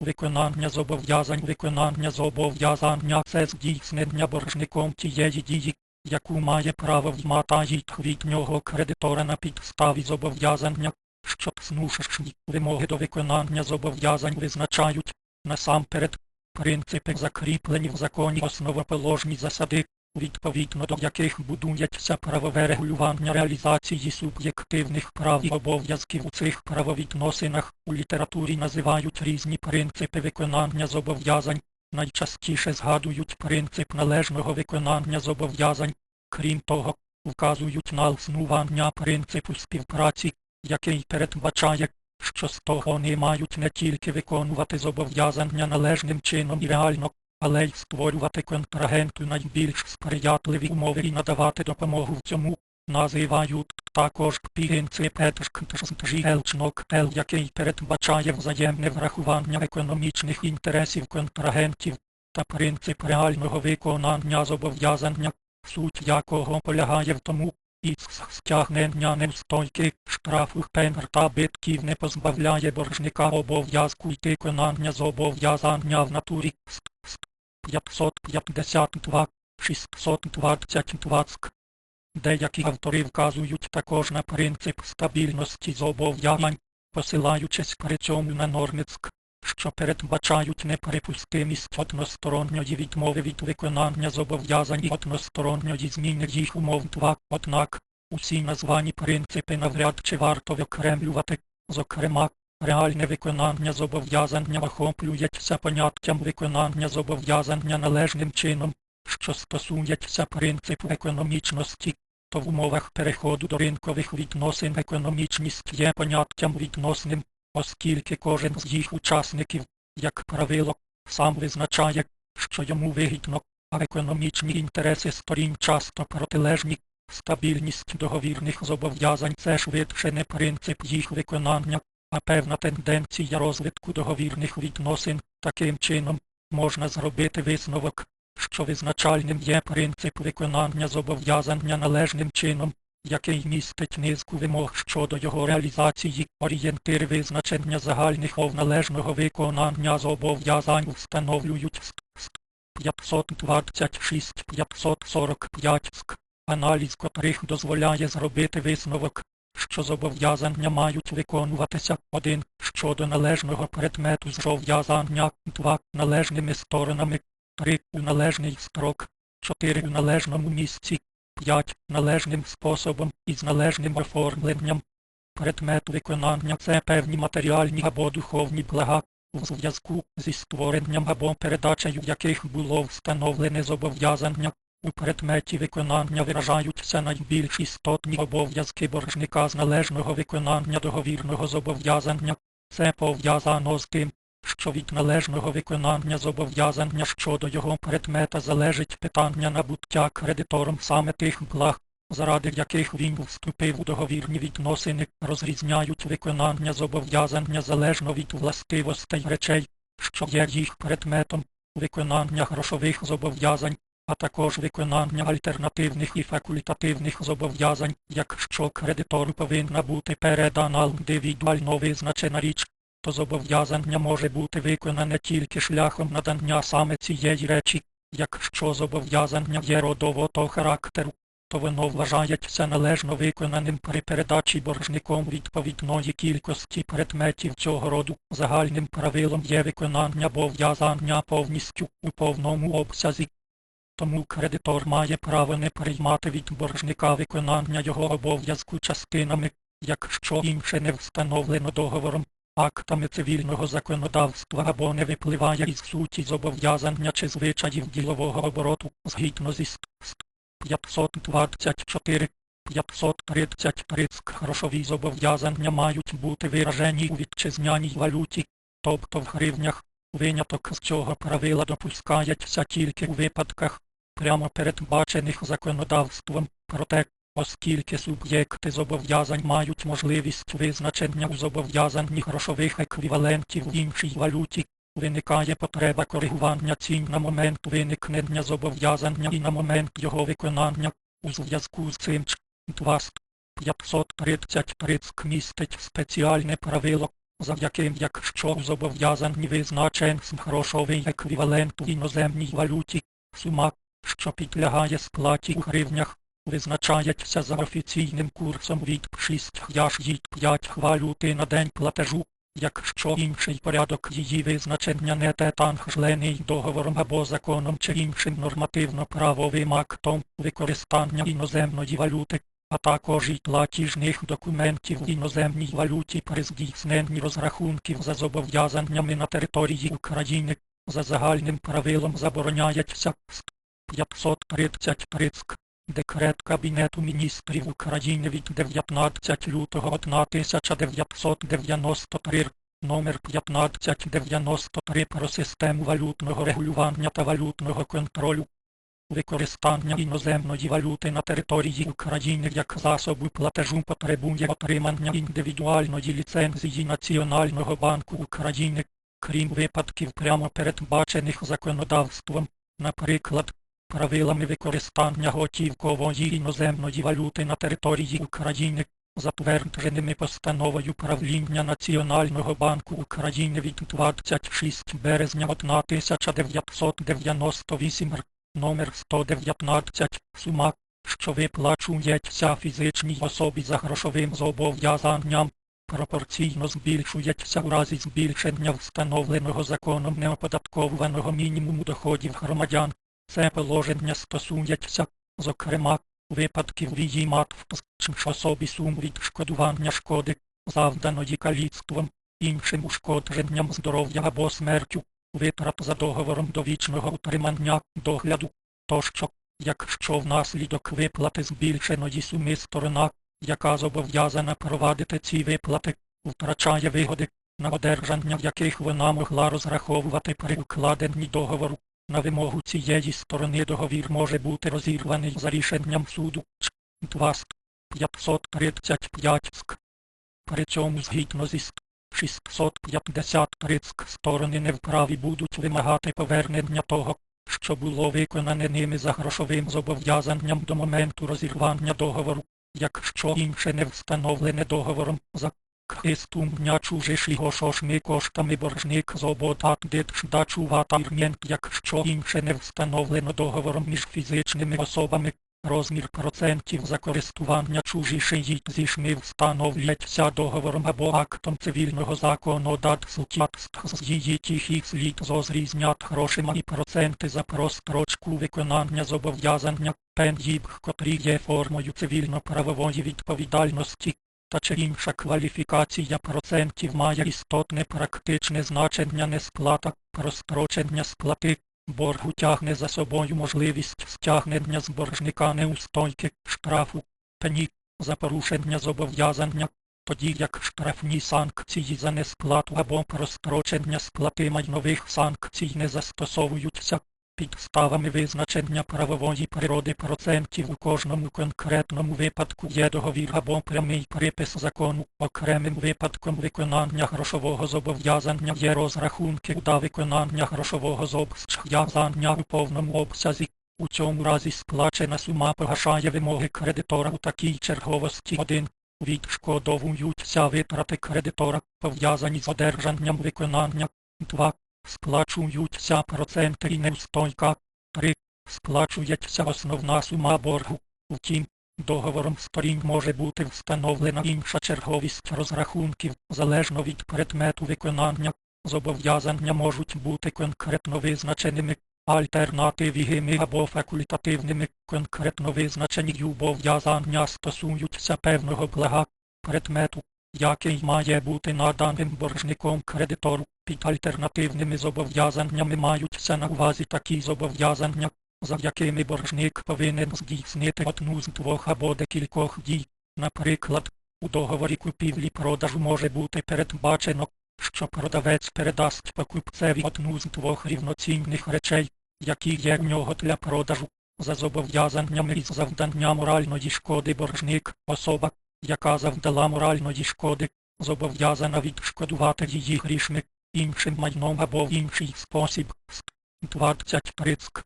Виконання зобов'язань Виконання зобов'язання це здійснення боржником тієї дії, яку має право вимагати від нього кредитора на підставі зобов'язання, що снушні вимоги до виконання зобов'язань визначають насамперед принципи закріплені в законі основоположні засади, відповідно до яких будується правове регулювання реалізації суб'єктивних прав і обов'язків у цих правовідносинах у літературі називають різні принципи виконання зобов'язань, найчастіше згадують принцип належного виконання зобов'язань, крім того, вказують на існування принципу співпраці, який передбачає, що з того вони мають не тільки виконувати зобов'язання належним чином і реально, але й створювати контрагенту найбільш сприятливі умови і надавати допомогу в цьому. Називають також принцип Елчнок-Ел, який передбачає взаємне врахування економічних інтересів контрагентів та принцип реального виконання зобов'язання, суть якого полягає в тому, і стягнення неустойки, штрафу пенр та битків не позбавляє боржника обов'язку йти виконання зобов'язання в натурі 552, 622 ск. Деякі автори вказують також на принцип стабільності зобов'язань, посилаючись при цьому на норми що передбачають неприпустимість односторонньої відмови від виконання зобов'язань і односторонньої зміни їх умов 2. Однак, усі названі принципи навряд чи варто викремлювати, зокрема, реальне виконання зобов'язання охоплюється поняттям виконання зобов'язання належним чином, що стосується принципу економічності, то в умовах переходу до ринкових відносин економічність є поняттям відносним, оскільки кожен з їх учасників, як правило, сам визначає, що йому вигідно, а економічні інтереси сторін часто протилежні. Стабільність договірних зобов'язань це швидше не принцип їх виконання, а певна тенденція розвитку договірних відносин. Таким чином, можна зробити висновок, що визначальним є принцип виконання зобов'язання належним чином, який містить низку вимог щодо його реалізації, орієнтири визначення загальних мов належного виконання зобов'язань встановлюють ст, ст, 526-545 ск, аналіз котрих дозволяє зробити висновок, що зобов'язання мають виконуватися 1. щодо належного предмету зобов'язання 2. належними сторонами 3. у належний строк 4. у належному місці 5. належним способом і з належним оформленням. Предмет виконання це певні матеріальні або духовні блага, у зв'язку зі створенням або передачею яких було встановлене зобов'язання. У предметі виконання виражаються найбільш істотні обов'язки боржника з належного виконання договірного зобов'язання. Це пов'язано з тим, що від належного виконання зобов'язання щодо його предмета залежить питання набуття кредитором саме тих благ, заради яких він вступив у договірні відносини, розрізняють виконання зобов'язання залежно від властивостей речей, що є їх предметом, виконання грошових зобов'язань, а також виконання альтернативних і факультативних зобов'язань, якщо кредитору повинна бути передана індивідуально визначена річ, то зобов'язання може бути виконане тільки шляхом надання саме цієї речі, якщо зобов'язання є родового характеру, то воно вважається належно виконаним при передачі боржником відповідної кількості предметів цього роду. Загальним правилом є виконання обов'язання повністю у повному обсязі. Тому кредитор має право не приймати від боржника виконання його обов'язку частинами, якщо інше не встановлено договором, актами цивільного законодавства або не випливає із суті зобов'язання чи звичаїв ділового обороту згідно зі ст, ст 524, 533 грошові зобов'язання мають бути виражені у вітчизняній валюті, тобто в гривнях. Виняток з цього правила допускається тільки у випадках, прямо передбачених законодавством, проте, оскільки суб'єкти зобов'язань мають можливість визначення у зобов'язанні грошових еквівалентів в іншій валюті, виникає потреба коригування цін на момент виникнення зобов'язання і на момент його виконання. У зв'язку з цим 2 533 містить спеціальне правило, за яким якщо у зобов'язанні визначен грошовий еквівалент в іноземній валюті, сума, що підлягає сплаті у гривнях, визначається за офіційним курсом від 6 яж 5 валюти на день платежу, якщо інший порядок її визначення не тетангжлений договором або законом чи іншим нормативно-правовим актом використання іноземної валюти, а також і платіжних документів в іноземній валюті при здійсненні розрахунків за зобов'язаннями на території України, за загальним правилом забороняється ст. 533 Декрет Кабінету міністрів України від 19 лютого 1993 р. номер 1593 про систему валютного регулювання та валютного контролю. Використання іноземної валюти на території України як засобу платежу потребує отримання індивідуальної ліцензії Національного банку України, крім випадків прямо передбачених законодавством, наприклад, правилами використання готівкової іноземної валюти на території України, затвердженими постановою правління Національного банку України від 26 березня 1998 р. номер 119, сума, що виплачується фізичній особі за грошовим зобов'язанням, пропорційно збільшується у разі збільшення встановленого законом неоподатковуваного мінімуму доходів громадян. Це положення стосується, зокрема, випадків відіймат в особі сум відшкодування шкоди, завданої каліцтвом, іншим ушкодженням здоров'я або смертю, витрат за договором довічного утримання, догляду, тощо, якщо внаслідок виплати збільшеної суми сторона, яка зобов'язана провадити ці виплати, втрачає вигоди, на одержання яких вона могла розраховувати при укладенні договору. На вимогу цієї сторони договір може бути розірваний за рішенням суду Ч. 2 ст. 535 ск. При цьому згідно зі ст. 653 ск сторони не вправі будуть вимагати повернення того, що було виконане ними за грошовим зобов'язанням до моменту розірвання договору, якщо інше не встановлене договором за Хистумня чужишого шошми коштами боржник зободат дачувати ірмент, якщо інше не встановлено договором між фізичними особами. Розмір процентів за користування чужішої зішми встановлюється договором або актом цивільного законодавства з її тихих слід зозрізнят грошима і проценти за прострочку виконання зобов'язання пен'їб, котрі є формою цивільно-правової відповідальності та чи інша кваліфікація процентів має істотне практичне значення несплата, прострочення сплати, боргу тягне за собою можливість стягнення з боржника неустойки, штрафу, пені, за порушення зобов'язання, тоді як штрафні санкції за несплату або прострочення сплати майнових санкцій не застосовуються. Підставами визначення правової природи процентів у кожному конкретному випадку є договір або прямий припис закону. Окремим випадком виконання грошового зобов'язання є розрахунки та виконання грошового зобов'язання у повному обсязі. У цьому разі сплачена сума погашає вимоги кредитора у такій черговості 1. Відшкодовуються витрати кредитора, пов'язані з одержанням виконання. 2. Сплачуються проценти і неустойка. 3. Сплачується основна сума боргу. Втім, договором сторін може бути встановлена інша черговість розрахунків, залежно від предмету виконання. Зобов'язання можуть бути конкретно визначеними, альтернативними або факультативними. Конкретно визначені зобов'язання стосуються певного блага, предмету, який має бути наданим боржником кредитору. Під альтернативними зобов'язаннями маються на увазі такі зобов'язання, за якими боржник повинен здійснити одну з двох або декількох дій. Наприклад, у договорі купівлі-продажу може бути передбачено, що продавець передасть покупцеві одну з двох рівноцінних речей, які є в нього для продажу, за зобов'язаннями із завдання моральної шкоди боржник, особа, яка завдала моральної шкоди, зобов'язана відшкодувати її грішми іншим майном або в інший спосіб. 23 ск.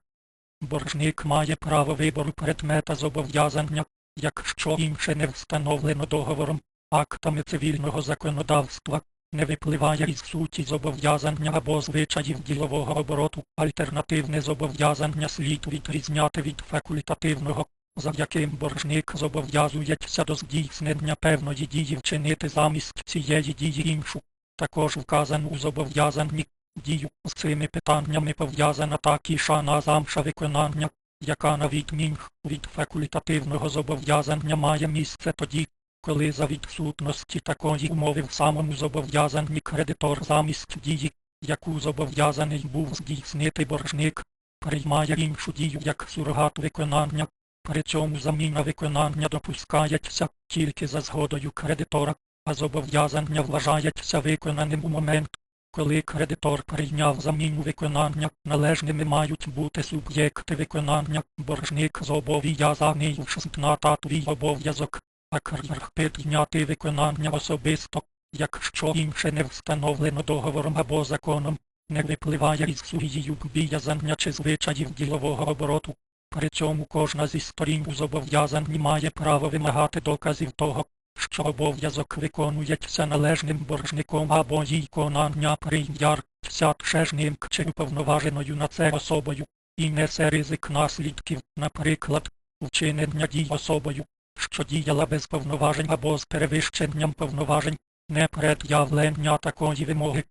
Боржник має право вибору предмета зобов'язання, якщо інше не встановлено договором, актами цивільного законодавства, не випливає із суті зобов'язання або звичаїв ділового обороту. Альтернативне зобов'язання слід відрізняти від факультативного, за яким боржник зобов'язується до здійснення певної дії вчинити замість цієї дії іншу. Також вказано у зобов'язанні дію з цими питаннями пов'язана такіша назамша виконання, яка на відмінь від факультативного зобов'язання має місце тоді, коли за відсутності такої умови в самому зобов'язанні кредитор замість дії, яку зобов'язаний був здійснити боржник, приймає іншу дію як сурогат виконання, при цьому заміна виконання допускається тільки за згодою кредитора, а зобов'язання вважається виконаним у момент, коли кредитор прийняв заміну виконання, належними мають бути суб'єкти виконання, боржник зобов'язаний вшнати твій обов'язок, а кредитор підняти виконання особисто, якщо інше не встановлено договором або законом, не випливає із сугією зобов'язання чи звичаїв ділового обороту. При цьому кожна зі сторін у зобов'язанні має право вимагати доказів того, що обов'язок виконується належним боржником або їй конання прийняться чежним чи уповноваженою на це особою, і несе ризик наслідків, наприклад, вчинення дій особою, що діяла без повноважень або з перевищенням повноважень, непред'явлення такої вимоги.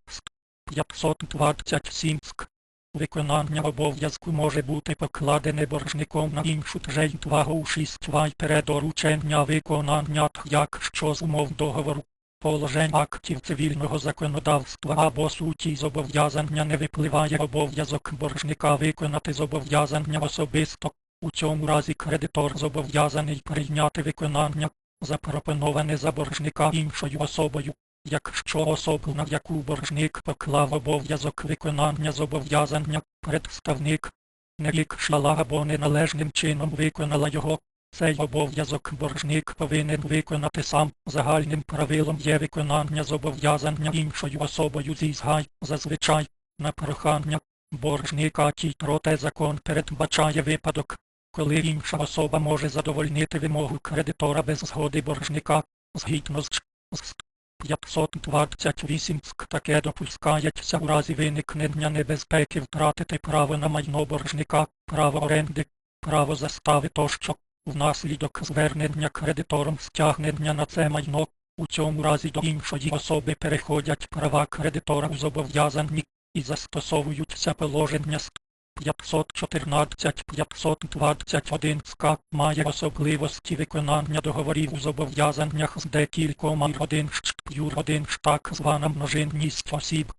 527 ск. Виконання обов'язку може бути покладене боржником на іншу третвагу 6 вай перед доручення виконання, якщо з умов договору, положень актів цивільного законодавства або суті зобов'язання не випливає обов'язок боржника виконати зобов'язання особисто. У цьому разі кредитор зобов'язаний прийняти виконання, запропоноване за боржника іншою особою. Якщо особа, на яку боржник поклав обов'язок виконання зобов'язання, представник не лікшала або неналежним чином виконала його, цей обов'язок боржник повинен виконати сам. Загальним правилом є виконання зобов'язання іншою особою зі згай, зазвичай, на прохання боржника ті проте закон передбачає випадок, коли інша особа може задовольнити вимогу кредитора без згоди боржника, згідно з 528 ск таке допускається у разі виникнення небезпеки втратити право на майно боржника, право оренди, право застави тощо, внаслідок звернення кредитором стягнення на це майно, у цьому разі до іншої особи переходять права кредитора у зобов'язанні і застосовуються положення з 514-521 СК має особливості виконання договорів у зобов'язаннях з декількома родин ж так звана множинність осіб.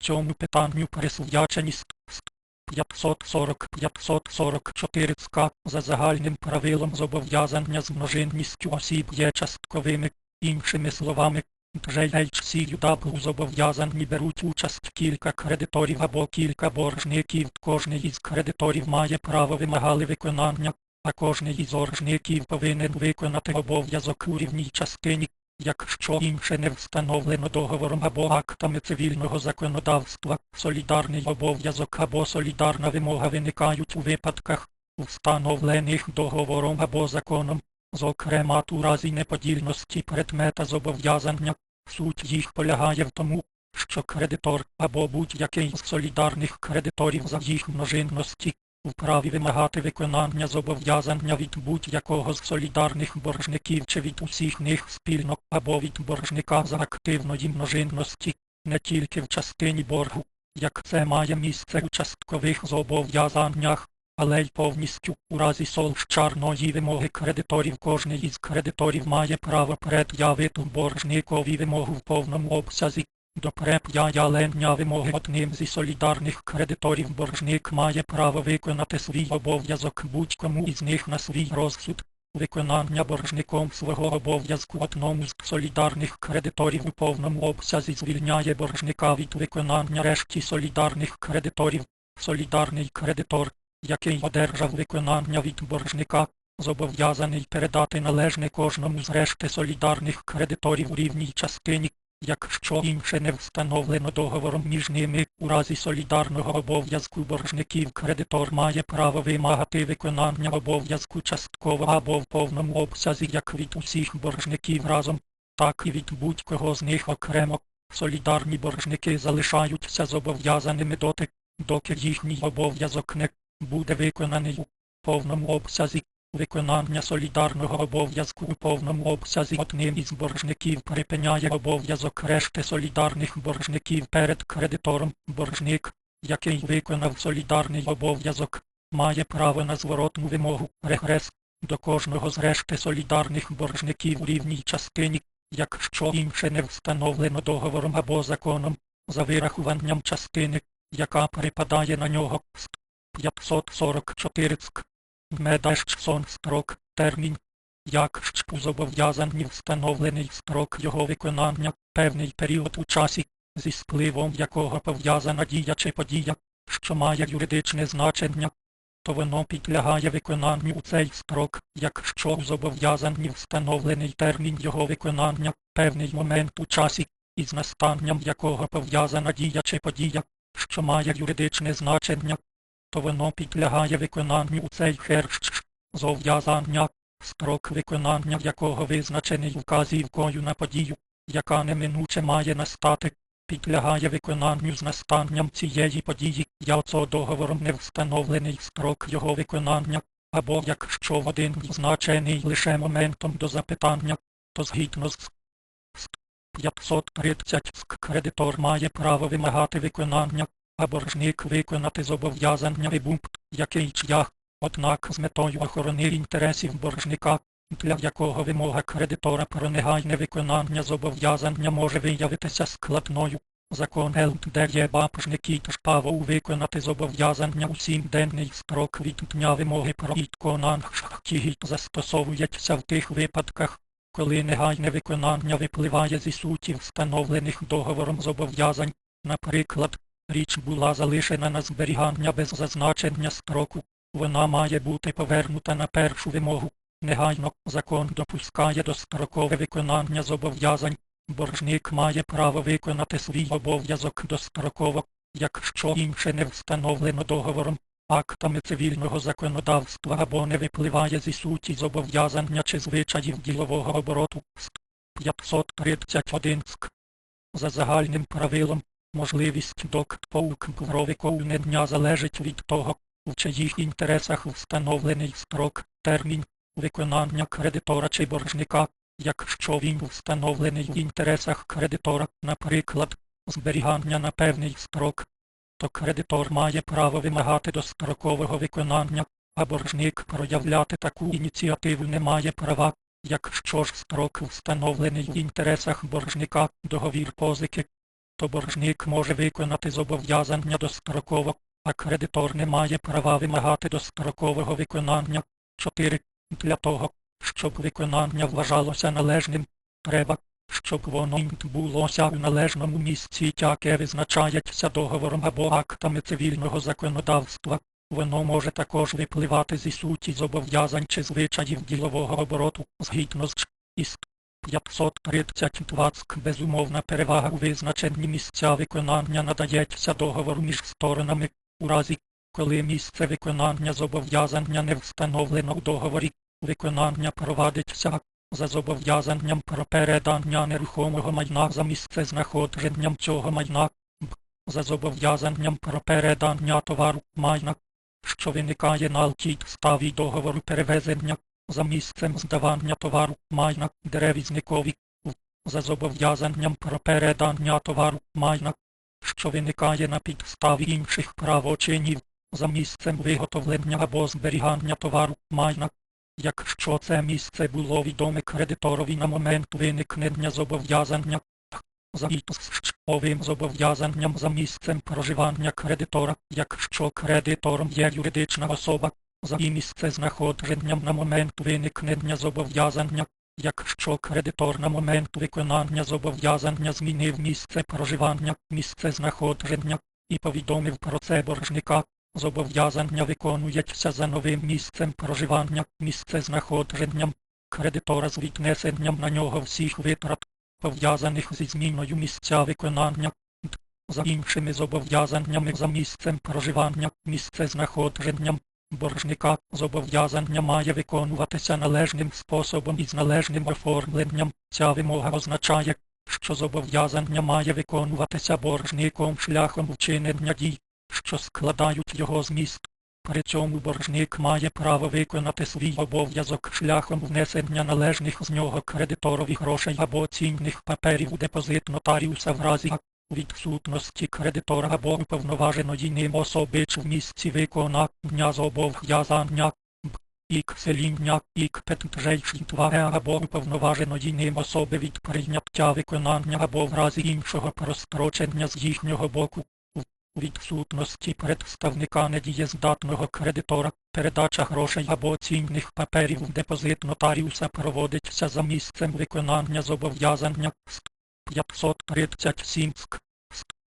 Цьому питанню присвячені ст- ст- 540-544 СК за загальним правилом зобов'язання з множинністю осіб є частковими, іншими словами, JHCUW зобов'язані беруть участь кілька кредиторів або кілька боржників. Кожний із кредиторів має право вимагали виконання, а кожний із боржників повинен виконати обов'язок у рівній частині, якщо інше не встановлено договором або актами цивільного законодавства. Солідарний обов'язок або солідарна вимога виникають у випадках, встановлених договором або законом. Зокрема, у разі неподільності предмета зобов'язання, суть їх полягає в тому, що кредитор або будь-який з солідарних кредиторів за їх множинності вправі вимагати виконання зобов'язання від будь-якого з солідарних боржників чи від усіх них спільно або від боржника за активної множинності, не тільки в частині боргу, як це має місце у часткових зобов'язаннях, але й повністю у разі солщарної вимоги кредиторів кожний із кредиторів має право пред'явити боржникові вимогу в повному обсязі. До пред'явлення вимоги одним зі солідарних кредиторів боржник має право виконати свій обов'язок будь-кому із них на свій розсуд. Виконання боржником свого обов'язку одному з солідарних кредиторів у повному обсязі звільняє боржника від виконання решті солідарних кредиторів. Солідарний кредитор який одержав виконання від боржника, зобов'язаний передати належне кожному з решти солідарних кредиторів у рівній частині, якщо інше не встановлено договором між ними, у разі солідарного обов'язку боржників кредитор має право вимагати виконання обов'язку частково або в повному обсязі як від усіх боржників разом, так і від будь-кого з них окремо. Солідарні боржники залишаються зобов'язаними доти, доки їхній обов'язок не буде виконаний у повному обсязі. Виконання солідарного обов'язку у повному обсязі одним із боржників припиняє обов'язок решти солідарних боржників перед кредитором. Боржник, який виконав солідарний обов'язок, має право на зворотну вимогу регрес до кожного з решти солідарних боржників у рівній частині, якщо інше не встановлено договором або законом, за вирахуванням частини, яка припадає на нього. Ст. 544 ск. Медашсон строк, термін. Як у зобов'язанні встановлений строк його виконання, певний період у часі, зі спливом якого пов'язана дія чи подія, що має юридичне значення, то воно підлягає виконанню у цей строк, якщо у зобов'язанні встановлений термін його виконання, певний момент у часі, із настанням якого пов'язана дія чи подія, що має юридичне значення, то воно підлягає виконанню у цей херщ зобов'язання, строк виконання якого визначений вказівкою на подію, яка неминуче має настати, підлягає виконанню з настанням цієї події, яко договором не встановлений строк його виконання, або якщо в один значений лише моментом до запитання, то згідно з 530 ск кредитор має право вимагати виконання, а боржник виконати зобов'язання і пункт, який члях, однак з метою охорони інтересів боржника, для якого вимога кредитора про негайне виконання зобов'язання може виявитися складною. Закон ЛДЄ бабжники та право виконати зобов'язання у сімденний строк від дня вимоги про відконання застосовується в тих випадках, коли негайне виконання випливає зі суті встановлених договором зобов'язань, наприклад, річ була залишена на зберігання без зазначення строку, вона має бути повернута на першу вимогу. Негайно закон допускає дострокове виконання зобов'язань. Боржник має право виконати свій обов'язок достроково, якщо інше не встановлено договором, актами цивільного законодавства або не випливає зі суті зобов'язання чи звичаїв ділового обороту. Ст. 531 ск. За загальним правилом, можливість доктпоук дня залежить від того, в чиїх інтересах встановлений строк, термін, виконання кредитора чи боржника, якщо він встановлений в інтересах кредитора, наприклад, зберігання на певний строк, то кредитор має право вимагати дострокового виконання, а боржник проявляти таку ініціативу не має права, якщо ж строк встановлений в інтересах боржника, договір позики, то боржник може виконати зобов'язання достроково, а кредитор не має права вимагати дострокового виконання. 4. Для того, щоб виконання вважалося належним, треба, щоб воно відбулося в належному місці, яке визначається договором або актами цивільного законодавства. Воно може також випливати зі суті зобов'язань чи звичаїв ділового обороту згідно з із 532 ск безумовна перевага у визначенні місця виконання надається договору між сторонами у разі, коли місце виконання зобов'язання не встановлено у договорі, виконання провадиться за зобов'язанням про передання нерухомого майна за місце знаходженням цього майна, за зобов'язанням про передання товару майна, що виникає на ставі договору перевезення за місцем здавання товару майна деревізникові, за зобов'язанням про передання товару майна, що виникає на підставі інших правочинів, за місцем виготовлення або зберігання товару майна, якщо це місце було відоме кредиторові на момент виникнення зобов'язання, за відсовим зобов'язанням за місцем проживання кредитора, якщо кредитором є юридична особа, за і місце знаходженням на момент виникнення зобов'язання, якщо кредитор на момент виконання зобов'язання змінив місце проживання, місце знаходження і повідомив про це боржника, Зобов'язання виконується за новим місцем проживання, місце знаходженням кредитора з віднесенням на нього всіх витрат, пов'язаних зі зміною місця виконання, за іншими зобов'язаннями за місцем проживання, місце знаходженням боржника. Зобов'язання має виконуватися належним способом і з належним оформленням. Ця вимога означає, що зобов'язання має виконуватися боржником шляхом вчинення дій, що складають його зміст. При цьому боржник має право виконати свій обов'язок шляхом внесення належних з нього кредиторові грошей або цінних паперів у депозит нотаріуса в разі відсутності кредитора або уповноваженої ним особи в місці виконання зобов'язання ік сеління, ік петджейшітваге або уповноваженої ним особи від прийняття виконання або в разі іншого прострочення з їхнього боку. Відсутності представника недієздатного кредитора передача грошей або цінних паперів в депозит нотаріуса проводиться за місцем виконання зобов'язання 537 ск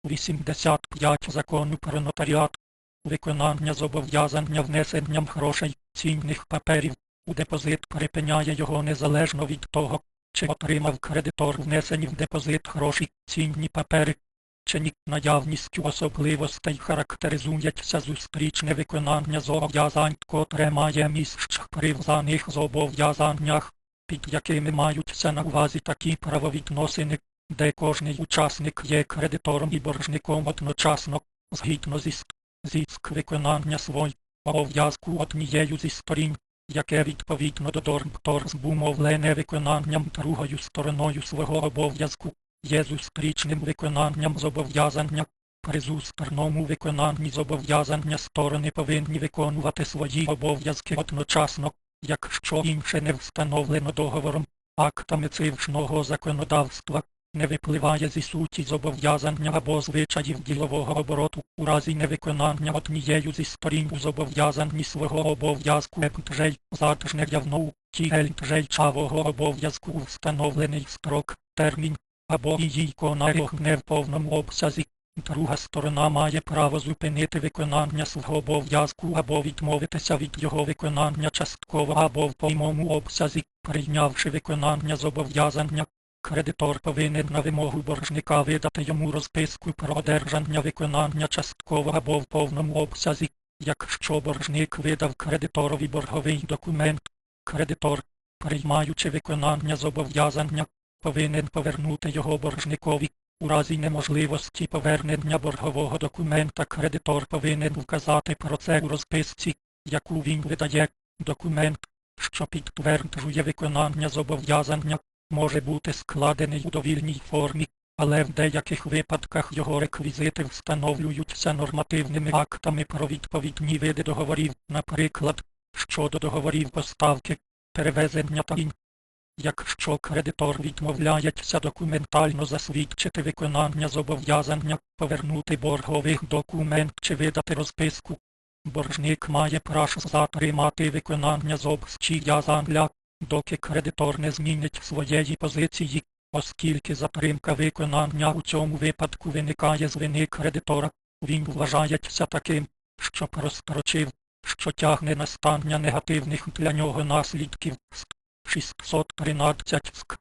85 закону про нотаріат. Виконання зобов'язання внесенням грошей цінних паперів у депозит припиняє його незалежно від того, чи отримав кредитор внесені в депозит гроші цінні папери. Чи ні наявністю особливостей характеризується зустрічне виконання зобов'язань, котре має місце при вzaних зобов'язаннях, під якими маються на увазі такі правовідносини, де кожний учасник є кредитором і боржником одночасно, згідно зі зіск виконання свого обов'язку однією зі сторін, яке відповідно до дормтор зумовлене виконанням другою стороною свого обов'язку є зустрічним виконанням зобов'язання. При зустрічному виконанні зобов'язання сторони повинні виконувати свої обов'язки одночасно, якщо інше не встановлено договором, актами цившного законодавства, не випливає зі суті зобов'язання або звичаїв ділового обороту у разі невиконання однією зі сторін у зобов'язанні свого обов'язку епджей заджне явну тігельджей чавого обов'язку встановлений строк, термін, або її конаріг не в повному обсязі. Друга сторона має право зупинити виконання свого обов'язку або відмовитися від його виконання частково або в повному обсязі, прийнявши виконання зобов'язання. Кредитор повинен на вимогу боржника видати йому розписку про одержання виконання частково або в повному обсязі. Якщо боржник видав кредиторові борговий документ, кредитор, приймаючи виконання зобов'язання, повинен повернути його боржникові. У разі неможливості повернення боргового документа кредитор повинен вказати про це у розписці, яку він видає. Документ, що підтверджує виконання зобов'язання, може бути складений у довільній формі, але в деяких випадках його реквізити встановлюються нормативними актами про відповідні види договорів, наприклад, щодо договорів поставки, перевезення та ін. Якщо кредитор відмовляється документально засвідчити виконання зобов'язання, повернути борговий документ чи видати розписку, боржник має право затримати виконання зобов'язання, доки кредитор не змінить своєї позиції, оскільки затримка виконання у цьому випадку виникає з вини кредитора, він вважається таким, що прострочив, що тягне настання негативних для нього наслідків. 613 ск